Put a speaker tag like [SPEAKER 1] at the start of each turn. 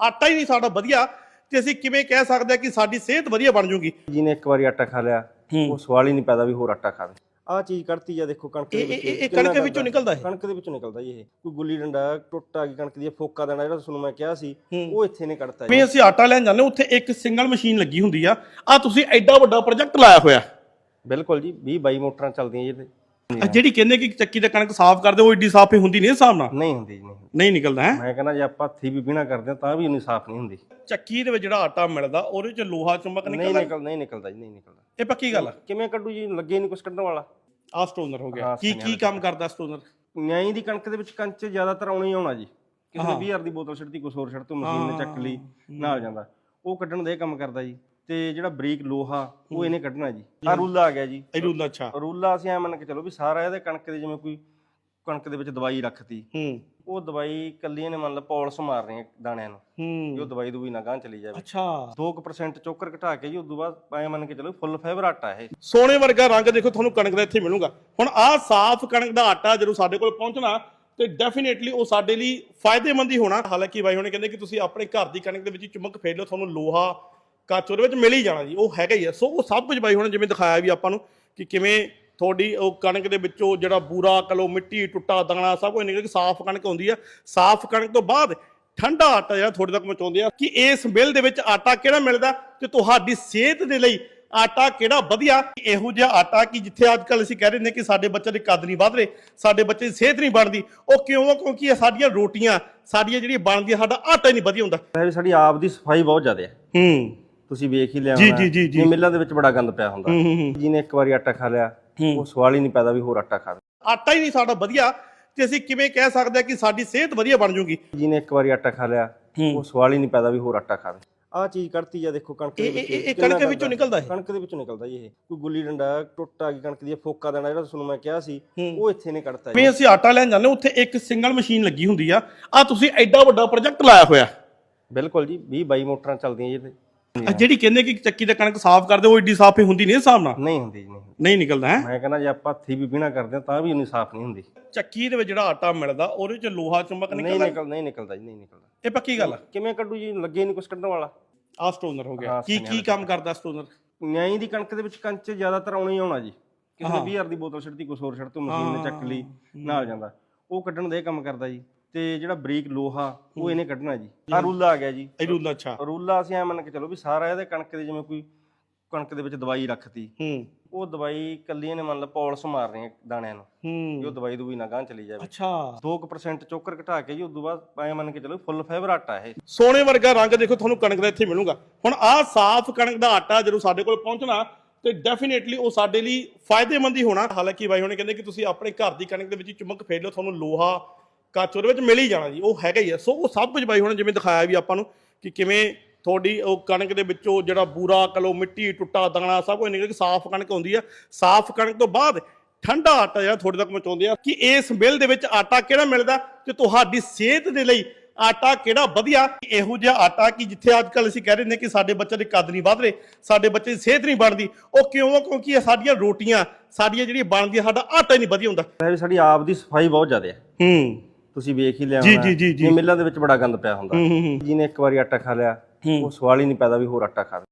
[SPEAKER 1] ਆਟਾ ਹੀ ਨਹੀਂ ਸਾਡਾ ਵਧੀਆ ਤੇ ਅਸੀਂ ਕਿਵੇਂ ਕਹਿ ਸਕਦੇ ਆ ਕਿ ਸਾਡੀ ਸਿਹਤ ਵਧੀਆ ਬਣ ਜੂਗੀ?
[SPEAKER 2] ਜਿਹਨੇ ਇੱਕ ਵਾਰੀ ਆਟਾ ਖਾ ਲਿਆ ਉਹ ਸਵਾਲ ਹੀ ਨਹੀਂ ਪੈਦਾ ਵੀ ਹੋਰ ਆਟਾ ਖਾਵੇ। ਆਹ ਚੀਜ਼ ਕੱਢਤੀ ਆ ਦੇਖੋ ਕਣਕ ਦੇ
[SPEAKER 1] ਇਹ-
[SPEAKER 2] ਵਿੱਚ।
[SPEAKER 1] ਇਹ- ਇਹ
[SPEAKER 2] ਕਿੰਨਾ
[SPEAKER 1] ਕਣਕ। ਵਿੱਚੋਂ ਨਿਕਲਦਾ ਇਹ?
[SPEAKER 2] ਕਣਕ ਦੇ ਵਿੱਚੋਂ ਨਿਕਲਦਾ ਜੀ ਇਹ। ਕੋਈ ਗੁੱਲੀ ਡੰਡਾ ਟੁੱਟ ਆ ਗਈ ਕਣਕ ਦੀ ਫੋਕਾ ਦੇਣਾ ਜਿਹੜਾ ਤੁਹਾਨੂੰ ਮੈਂ ਕਿਹਾ ਸੀ ਉਹ ਇੱਥੇ ਨੇ ਕੱਢਤਾ ਜੀ।
[SPEAKER 1] ਵੀ ਅਸੀਂ ਆਟਾ ਲੈਣ ਜਾਂਦੇ ਉੱਥੇ ਇੱਕ ਸਿੰਗਲ ਮਸ਼ੀਨ ਲੱਗੀ ਹੁੰਦੀ ਆ। ਆ ਤੁਸੀਂ ਐਡਾ ਵੱਡਾ ਪ੍ਰੋਜੈਕਟ ਲਾਇਆ ਹੋਇਆ।
[SPEAKER 2] ਬਿਲਕੁਲ ਜੀ 20 22 ਮੋਟਰਾਂ ਚੱਲਦੀਆਂ ਜੀ ਇਹਦੇ
[SPEAKER 1] ਆ ਜਿਹੜੀ ਕਹਿੰਦੇ ਕਿ ਚੱਕੀ ਤੇ ਕਣਕ ਸਾਫ਼ ਕਰਦੇ ਉਹ ਏਡੀ ਸਾਫ਼ ਹੀ ਹੁੰਦੀ ਨਹੀਂ ਹਿਸਾਬ ਨਾਲ?
[SPEAKER 2] ਨਹੀਂ ਹੁੰਦੀ ਜੀ ਨਹੀਂ ਹੁੰਦੀ।
[SPEAKER 1] ਨਹੀਂ ਨਿਕਲਦਾ ਹੈ?
[SPEAKER 2] ਮੈਂ ਕਹਿੰਦਾ ਜੇ ਆਪਾਂ ਹੱਥੀਂ ਵੀ ਪੀਣਾ ਕਰਦੇ ਹਾਂ ਤਾਂ ਵੀ ਉਨੀ ਸਾਫ਼ ਨਹੀਂ ਹੁੰਦੀ।
[SPEAKER 1] ਚੱਕੀ ਦੇ ਵਿੱਚ ਜਿਹੜਾ ਆਟਾ ਮਿਲਦਾ ਉਹਦੇ ਵਿੱਚ ਲੋਹਾ ਚੁੰਬਕ
[SPEAKER 2] ਨਹੀਂ
[SPEAKER 1] ਨਿਕਲਦਾ?
[SPEAKER 2] ਨਿਕਲ ਨਹੀਂ ਨਿਕਲਦਾ ਜੀ ਨਹੀਂ ਨਿਕਲਦਾ।
[SPEAKER 1] ਇਹ ਪੱਕੀ ਗੱਲ ਆ?
[SPEAKER 2] ਕਿਵੇਂ ਕੱਢੂ ਜੀ? ਲੱਗੇ ਨਹੀਂ ਕੁਝ ਕੱਢਣ ਵਾਲਾ?
[SPEAKER 1] ਆ ਸਟੋਨਰ ਹੋ ਗਿਆ।
[SPEAKER 2] ਹਾਂ,
[SPEAKER 1] ਕੀ ਕੀ ਕੰਮ ਕਰਦਾ ਸਟੋਨਰ?
[SPEAKER 2] ਨਿਆਈ ਦੀ ਕਣਕ ਦੇ ਵਿੱਚ ਕੰਚ ਜ਼ਿਆਦਾਤਰ ਆਉਣਾ ਹੀ ਆਉਣਾ ਜੀ। ਕਿਸੇ ਨੇ 20000 ਦੀ ਬੋਤਲ ਛੱਡਤੀ ਕੁਛ ਹੋਰ ਛੱਡ ਤੋਂ ਮਸ਼ੀਨ ਨੇ ਚੱਕ ਲਈ ਨਾਲ ਜਾਂਦਾ। ਉਹ ਕੱਢਣ ਦਾ ਇਹ ਕੰਮ ਕਰਦਾ ਜੀ। ਤੇ ਜਿਹੜਾ ਬਰੀਕ ਲੋਹਾ ਉਹ ਇਹਨੇ ਕੱਢਣਾ ਜੀ। ਆ ਰੂਲਾ ਆ ਗਿਆ ਜੀ।
[SPEAKER 1] ਇਹ ਰੂਲ ਅੱਛਾ।
[SPEAKER 2] ਰੂਲਾ ਅਸੀਂ ਐ ਮੰਨ ਕੇ ਚਲੋ ਵੀ ਸਾਰਾ ਇਹਦੇ ਕਣਕ ਦੇ ਜਿਵੇਂ ਕੋਈ ਕਣਕ ਦੇ ਵਿੱਚ ਦਵਾਈ ਰੱਖਤੀ।
[SPEAKER 1] ਹੂੰ।
[SPEAKER 2] ਉਹ ਦਵਾਈ ਕੱਲੀ ਨੇ ਮੰਨ ਲਾ ਪੌਲਸ ਮਾਰਨੀ ਹੈ ਦਾਣਿਆਂ ਨੂੰ।
[SPEAKER 1] ਹੂੰ।
[SPEAKER 2] ਉਹ ਦਵਾਈ ਦੂਈ ਨਾ ਗਾਂ ਚਲੀ ਜਾਵੇ।
[SPEAKER 1] ਅੱਛਾ।
[SPEAKER 2] 2% ਚੋਕਰ ਘਟਾ ਕੇ ਜੀ ਉਦੋਂ ਬਾਅਦ ਐ ਮੰਨ ਕੇ ਚਲੋ ਫੁੱਲ ਫਾਈਬਰ ਆਟਾ ਇਹ।
[SPEAKER 1] ਸੋਨੇ ਵਰਗਾ ਰੰਗ ਦੇਖੋ ਤੁਹਾਨੂੰ ਕਣਕ ਦਾ ਇੱਥੇ ਮਿਲੂਗਾ। ਹੁਣ ਆਹ ਸਾਫ਼ ਕਣਕ ਦਾ ਆਟਾ ਜਦੋਂ ਸਾਡੇ ਕੋਲ ਪਹੁੰਚਣਾ ਤੇ ਡੈਫੀਨੇਟਲੀ ਉਹ ਸਾਡੇ ਲਈ ਫਾਇਦੇਮੰਦ ਹੀ ਹੋਣਾ। ਹਾਲਾਂਕਿ ਬਾਈ ਹੁਣੇ ਕਹਿੰਦੇ ਕਿ ਤੁਸੀਂ ਆਪਣੇ ਘਰ ਦੀ ਕਣਕ ਦੇ ਵਿੱਚ ਹੀ ਚੁੰਬਕ ਫੇਰ ਲਓ ਤੁਹਾਨੂੰ ਲੋਹਾ ਕੱਚ ਉਹਦੇ ਵਿੱਚ ਮਿਲ ਹੀ ਜਾਣਾ ਜੀ ਉਹ ਹੈਗਾ ਹੀ ਆ। ਸੋ ਉਹ ਸਭ ਕੁਝ ਬਾਈ ਹੁਣੇ ਜਿਵੇਂ ਦਿਖਾਇਆ ਵੀ ਆਪਾਂ ਨੂੰ ਕਿ ਕਿਵੇਂ ਤੁਹਾਡੀ ਉਹ ਕਣਕ ਦੇ ਵਿੱਚੋਂ ਜਿਹੜਾ ਬੂਰਾ ਕਲੋ ਮਿੱਟੀ ਟੁੱਟਾ ਦਾਣਾ ਸਭ ਕੁਝ ਨਿਕਲ ਕੇ ਸਾਫ਼ ਕਣਕ ਹੁੰਦੀ ਆ। ਸਾਫ਼ ਕਣਕ ਤੋਂ ਬਾਅਦ ਠੰਡਾ ਆਟਾ ਜਿਹੜਾ ਤੁਹਾਡੇ ਤੱਕ ਪਹੁੰਚਾਉਂਦੇ ਆ ਕਿ ਇਸ ਮਿਲ ਦੇ ਵਿੱਚ ਆਟਾ ਕਿਹੜਾ ਮਿਲਦਾ ਤੇ ਤੁਹਾਡੀ ਸਿਹਤ ਦੇ ਲਈ ਆਟਾ ਕਿਹੜਾ ਵਧੀਆ। ਇਹੋ ਜਿਹਾ ਆਟਾ ਕਿ ਜਿੱਥੇ ਅੱਜ ਕੱਲ ਅਸੀਂ ਕਹਿ ਰਹੇ ਨੇ ਕਿ ਸਾਡੇ ਬੱਚੇ ਦੇ ਕੱਦ ਨਹੀਂ ਵਧ ਰਹੇ ਸਾਡੇ ਬੱਚੇ ਦੀ ਸਿਹਤ ਨਹੀਂ ਬਣਦੀ। ਉਹ ਕਿਉਂ ਆ? ਕਿਉਂਕਿ ਇਹ ਸਾਡੀਆਂ ਰੋਟੀਆਂ ਸਾਡੀਆਂ ਜਿਹੜੀਆਂ ਬਣਦੀਆਂ ਸਾਡਾ ਆਟਾ ਹੀ ਨਹੀਂ ਵਧੀਆ ਹੁੰਦਾ।
[SPEAKER 2] ਸਾਡੀ ਆਪ ਦੀ ਸਫ਼ਾਈ ਬਹੁਤ ਜ਼ਿਆਦਾ ਹੈ।
[SPEAKER 1] ਹੂੰ।
[SPEAKER 2] ਤੁਸੀਂ ਵੇਖ ਹੀ ਲਿਆ
[SPEAKER 1] ਜੀ,
[SPEAKER 2] ਹੋਣਾ
[SPEAKER 1] ਜੀ, ਜੀ, ਜੀ।
[SPEAKER 2] ਵੀ ਮਿੱਲਾਂ ਦੇ ਵਿੱਚ ਬੜਾ ਗੰਦ ਪਿਆ ਹੁੰਦਾ।
[SPEAKER 1] ਹੂੰ, ਹੂੰ, ਹੂੰ।
[SPEAKER 2] ਜਿਹਨੇ ਇੱਕ ਵਾਰੀ ਆਟਾ ਖਾ ਲਿਆ ਉਹ ਸਵਾਲ ਹੀ ਨਹੀਂ ਪੈਦਾ ਵੀ ਹੋਰ ਆਟਾ ਖਾਵੇ
[SPEAKER 1] ਆਟਾ ਹੀ ਨਹੀਂ ਸਾਡਾ ਵਧੀਆ ਤੇ ਅਸੀਂ ਕਿਵੇਂ ਕਹਿ ਸਕਦੇ ਆ ਕਿ ਸਾਡੀ ਸਿਹਤ ਵਧੀਆ ਬਣ ਜੂਗੀ?
[SPEAKER 2] ਜਿਹਨੇ ਇੱਕ ਵਾਰੀ ਆਟਾ ਖਾ ਲਿਆ ਉਹ ਸਵਾਲ ਹੀ ਨਹੀਂ ਪੈਦਾ ਵੀ ਹੋਰ ਆਟਾ ਖਾਵੇ ਆਹ ਚੀਜ਼ ਕੱਢਤੀ ਆ ਦੇਖੋ ਕਣਕ ਦੇ
[SPEAKER 1] ਇਹ-
[SPEAKER 2] ਵਿੱਚ।
[SPEAKER 1] ਇਹ- ਇਹ
[SPEAKER 2] ਕਿੰਨਾ
[SPEAKER 1] ਕਣਕ
[SPEAKER 2] ਕਰਦਾ।
[SPEAKER 1] ਵਿੱਚੋਂ ਨਿਕਲਦਾ ਇਹ?
[SPEAKER 2] ਕਣਕ ਦੇ ਵਿੱਚੋਂ ਨਿਕਲਦਾ ਜੀ ਇਹ। ਕੋਈ ਗੁੱਲੀ ਡੰਡਾ ਟੁੱਟ ਗਈ ਕਣਕ ਦੀ ਫੋਕਾ ਦੇਣਾ ਜਿਹੜਾ ਤੁਹਾਨੂੰ ਮੈਂ ਕਿਹਾ ਸੀ ਉਹ ਇੱਥੇ ਨੇ ਕੱਢਤਾ ਜੀ।
[SPEAKER 1] ਵੀ ਅਸੀਂ ਆਟਾ ਲੈਣ ਜਾਂਦੇ ਉੱਥੇ ਇੱਕ ਸਿੰਗਲ ਮਸ਼ੀਨ ਲੱਗੀ ਹੁੰਦੀ ਆ। ਆ ਤੁਸੀਂ ਐਡਾ ਵੱਡਾ ਪ੍ਰੋਜੈਕਟ ਲਾਇਆ ਹੋਇਆ।
[SPEAKER 2] ਬਿਲਕੁਲ ਜੀ 20 22 ਮੋਟਰਾਂ ਚੱਲਦੀਆਂ ਜੀ ਇਹਦੇ
[SPEAKER 1] ਆ ਜਿਹੜੀ ਕਹਿੰਦੇ ਕਿ ਚੱਕੀ ਤੇ ਕਣਕ ਸਾਫ਼ ਕਰਦੇ ਉਹ ਏਡੀ ਸਾਫ਼ ਹੀ ਹੁੰਦੀ ਨਹੀਂ ਇਸ ਹਿਸਾਬ ਨਾਲ?
[SPEAKER 2] ਨਹੀਂ ਹੁੰਦੀ ਜੀ, ਨਹੀਂ ਹੁੰਦੀ।
[SPEAKER 1] ਨਹੀਂ ਨਿਕਲਦਾ ਹੈ?
[SPEAKER 2] ਮੈਂ ਕਹਿੰਦਾ ਜੇ ਆਪਾਂ ਹੱਥੀਂ ਵੀ ਪੀਣਾ ਕਰਦੇ ਹਾਂ ਤਾਂ ਵੀ ਉਨੀ ਸਾਫ਼ ਨਹੀਂ ਹੁੰਦੀ।
[SPEAKER 1] ਚੱਕੀ ਦੇ ਵਿੱਚ ਜਿਹੜਾ ਆਟਾ ਮਿਲਦਾ ਉਹਦੇ ਵਿੱਚ ਲੋਹਾ ਚੁੰਬਕ
[SPEAKER 2] ਨਹੀਂ
[SPEAKER 1] ਨਿਕਲਦਾ?
[SPEAKER 2] ਨਿਕਲ ਨਹੀਂ ਨਿਕਲਦਾ ਜੀ ਨਹੀਂ ਨਿਕਲਦਾ।
[SPEAKER 1] ਇਹ ਪੱਕੀ ਗੱਲ
[SPEAKER 2] ਕਿਵੇਂ ਕੱਢੂ ਜੀ? ਲੱਗੇ ਨਹੀਂ ਕੁਝ ਕੱਢਣ ਵਾਲਾ?
[SPEAKER 1] ਆ ਸਟੋਨਰ ਹੋ ਗਿਆ।
[SPEAKER 2] ਹਾਂ,
[SPEAKER 1] ਕੀ ਕੀ ਕੰਮ ਕਰਦਾ ਸਟੋਨਰ
[SPEAKER 2] ਨਿਆਈ ਦੀ ਕਣਕ ਦੇ ਵਿੱਚ ਕੰਚ ਜ਼ਿਆਦਾਤਰ ਆਉਣਾ ਹੀ ਆਉਣਾ ਜੀ। ਕਿਸੇ ਨੇ 20000 ਦੀ ਬੋਤਲ ਛੱਡਤੀ ਕੁਛ ਹੋਰ ਛੱਡ ਤੋਂ ਮਸ਼ੀਨ ਨੇ ਚੱਕ ਲਈ ਨਾਲ ਜਾਂਦਾ। ਉਹ ਕੱਢਣ ਦਾ ਇਹ ਕੰਮ ਕਰਦਾ ਜੀ। ਤੇ ਜਿਹੜਾ ਬਰੀਕ ਲੋਹਾ ਉਹ ਇਹਨੇ ਕੱਢਣਾ ਜੀ। ਆ ਰੂਲਾ ਆ ਗਿਆ ਜੀ।
[SPEAKER 1] ਇਹ ਰੂਲ ਅੱਛਾ।
[SPEAKER 2] ਰੂਲਾ ਅਸੀਂ ਐ ਮੰਨ ਕੇ ਚਲੋ ਵੀ ਸਾਰਾ ਇਹਦੇ ਕਣਕ ਦੇ ਜਿਵੇਂ ਕੋਈ ਕਣਕ ਦੇ ਵਿੱਚ ਦਵਾਈ ਰੱਖਤੀ।
[SPEAKER 1] ਹੂੰ।
[SPEAKER 2] ਉਹ ਦਵਾਈ ਕੱਲੀ ਨੇ ਮੰਨ ਲਾ ਪੌਲਸ ਮਾਰਨੀ ਹੈ ਦਾਣਿਆਂ ਨੂੰ। ਵੀ
[SPEAKER 1] ਹੂੰ
[SPEAKER 2] ਉਹ ਦਵਾਈ ਦੂਈ ਨਾ ਗਾਂ ਚਲੀ ਜਾਵੇ।
[SPEAKER 1] ਅੱਛਾ।
[SPEAKER 2] 2% ਚੋਕਰ ਘਟਾ ਕੇ ਜੀ ਉਦੋਂ ਬਾਅਦ ਐ ਮੰਨ ਕੇ ਚਲੋ ਫੁੱਲ ਫਾਈਬਰ ਆਟਾ ਇਹ।
[SPEAKER 1] ਸੋਨੇ ਵਰਗਾ ਰੰਗ ਦੇਖੋ ਤੁਹਾਨੂੰ ਕਣਕ ਦਾ ਇੱਥੇ ਮਿਲੂਗਾ। ਹੁਣ ਆਹ ਸਾਫ਼ ਕਣਕ ਦਾ ਆਟਾ ਜਦੋਂ ਸਾਡੇ ਕੋਲ ਪਹੁੰਚਣਾ ਤੇ ਡੈਫੀਨੇਟਲੀ ਉਹ ਸਾਡੇ ਲਈ ਫਾਇਦੇਮੰਦ ਹੀ ਹੋਣਾ। ਹਾਲਾਂਕਿ ਬਾਈ ਹੁਣੇ ਕਹਿੰਦੇ ਕਿ ਤੁਸੀਂ ਆਪਣੇ ਘਰ ਦੀ ਕਣਕ ਦੇ ਵਿੱਚ ਹੀ ਫੇਰ ਲਓ ਤੁਹਾਨੂੰ ਲੋਹਾ ਕੱਚ ਉਹਦੇ ਵਿੱਚ ਮਿਲ ਹੀ ਜਾਣਾ ਜੀ ਉਹ ਹੈਗਾ ਹੀ ਆ। ਸੋ ਉਹ ਸਭ ਕੁਝ ਬਾਈ ਹੁਣੇ ਜਿਵੇਂ ਦਿਖਾਇਆ ਵੀ ਆਪਾਂ ਨੂੰ ਕਿ ਕਿਵੇਂ ਤੁਹਾਡੀ ਉਹ ਕਣਕ ਦੇ ਵਿੱਚੋਂ ਜਿਹੜਾ ਬੂਰਾ ਕਲੋ ਮਿੱਟੀ ਟੁੱਟਾ ਦਾਣਾ ਸਭ ਕੁਝ ਨਿਕਲ ਕੇ ਸਾਫ਼ ਕਣਕ ਹੁੰਦੀ ਆ। ਸਾਫ਼ ਕਣਕ ਤੋਂ ਬਾਅਦ ਠੰਡਾ ਆਟਾ ਜਿਹੜਾ ਤੁਹਾਡੇ ਤੱਕ ਪਹੁੰਚਾਉਂਦੇ ਆ ਕਿ ਇਸ ਮਿਲ ਦੇ ਵਿੱਚ ਆਟਾ ਕਿਹੜਾ ਮਿਲਦਾ ਤੇ ਤੁਹਾਡੀ ਸਿਹਤ ਦੇ ਲਈ ਆਟਾ ਕਿਹੜਾ ਵਧੀਆ? ਇਹੋ ਜਿਹਾ ਆਟਾ ਕਿ ਜਿੱਥੇ ਅੱਜ ਕੱਲ ਅਸੀਂ ਕਹਿ ਰਹੇ ਨੇ ਕਿ ਸਾਡੇ ਬੱਚੇ ਦੇ ਕੱਦ ਨਹੀਂ ਵਧ ਰਹੇ ਸਾਡੇ ਬੱਚੇ ਦੀ ਸਿਹਤ ਨਹੀਂ ਬਣਦੀ। ਉਹ ਕਿਉਂ ਆ? ਕਿਉਂਕਿ ਇਹ ਸਾਡੀਆਂ ਰੋਟੀਆਂ ਸਾਡੀਆਂ ਜਿਹੜੀਆਂ ਬਣਦੀਆਂ ਸਾਡਾ ਆਟਾ ਹੀ ਨਹੀਂ ਵਧੀਆ ਹੁੰਦਾ।
[SPEAKER 2] ਸਾਡੀ ਆਪ ਦੀ ਸਫ਼ਾਈ ਬਹੁਤ ਜ਼ਿਆਦਾ ਹੈ
[SPEAKER 1] ਹੂੰ।
[SPEAKER 2] ਤੁਸੀਂ ਵੇਖ ਹੀ ਲਿਆ
[SPEAKER 1] ਜੀ,
[SPEAKER 2] ਹੋਣਾ
[SPEAKER 1] ਜੀ, ਜੀ,
[SPEAKER 2] ਮਿੱਲਾਂ ਦੇ ਵਿੱਚ ਬੜਾ ਗੰਦ ਪਿਆ ਹੁੰਦਾ। ਜਿਹਨੇ ਇੱਕ ਵਾਰੀ ਆਟਾ ਖਾ ਲਿਆ ਉਹ ਸਵਾਲ ਹੀ ਨਹੀਂ ਪੈਦਾ ਵੀ ਹੋਰ ਆਟਾ ਖਾਵੇ